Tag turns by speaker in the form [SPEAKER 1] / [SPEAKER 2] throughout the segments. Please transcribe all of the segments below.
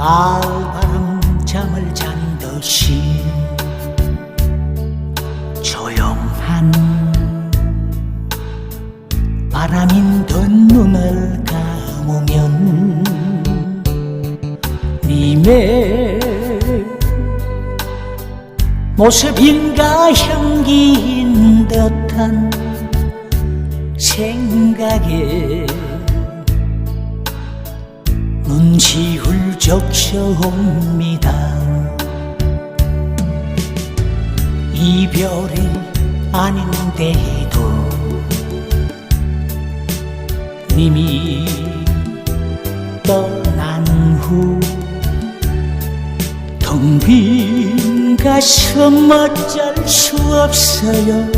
[SPEAKER 1] 가을바람 잠을 잔 듯이 조용한 바람인 듯 눈을 감으면 님의 모습인가 향기인 듯한 생각에 훌쩍 셔옵니다. 이별이 아닌데도 님이 떠난 후 텅 빈 가슴 어쩔 수 없어요.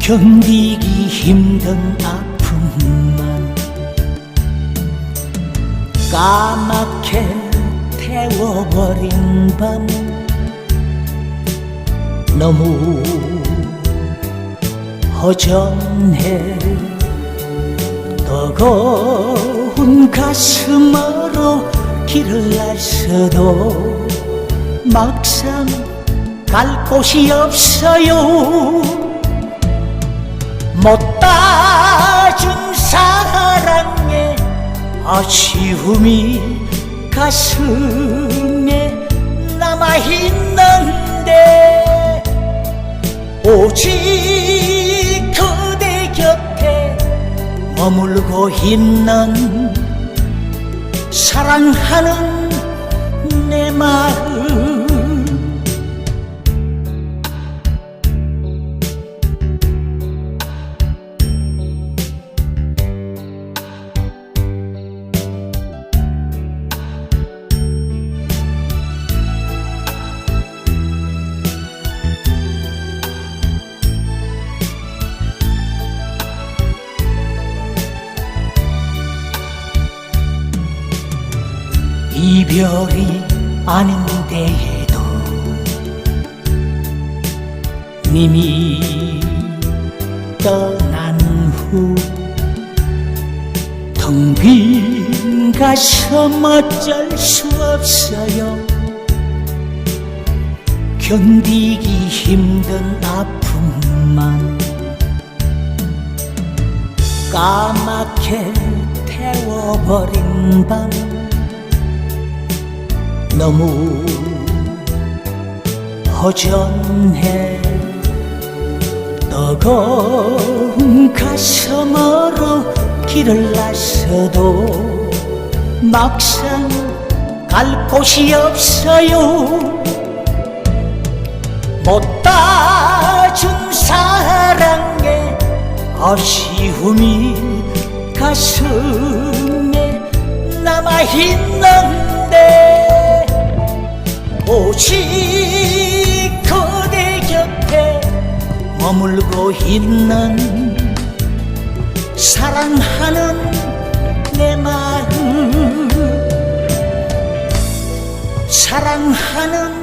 [SPEAKER 1] 견디기 힘든 아픔만 까맣게 태워버린 밤. 너무 허전해 뜨거운 가슴으로 길을 나서도 막상 갈 곳이 없어요. 못 따준 사랑의 아쉬움이 가슴에 남아있는데 오직 그대 곁에 머물고 있는 사랑하는 내 마음 이별이 아닌데도 님이 떠난 후 텅 빈 가슴 어쩔 수 없어요. 견디기 힘든 아픔만 까맣게 태워버린 밤 너무 허전해. 뜨거운 가슴으로 길을 나서도 막상 갈 곳이 없어요. 못 따준 사랑의 아쉬움이 가슴에 남아있는데 오직 그대 곁에 머물고 있는 사랑하는 내 마음. 사랑하는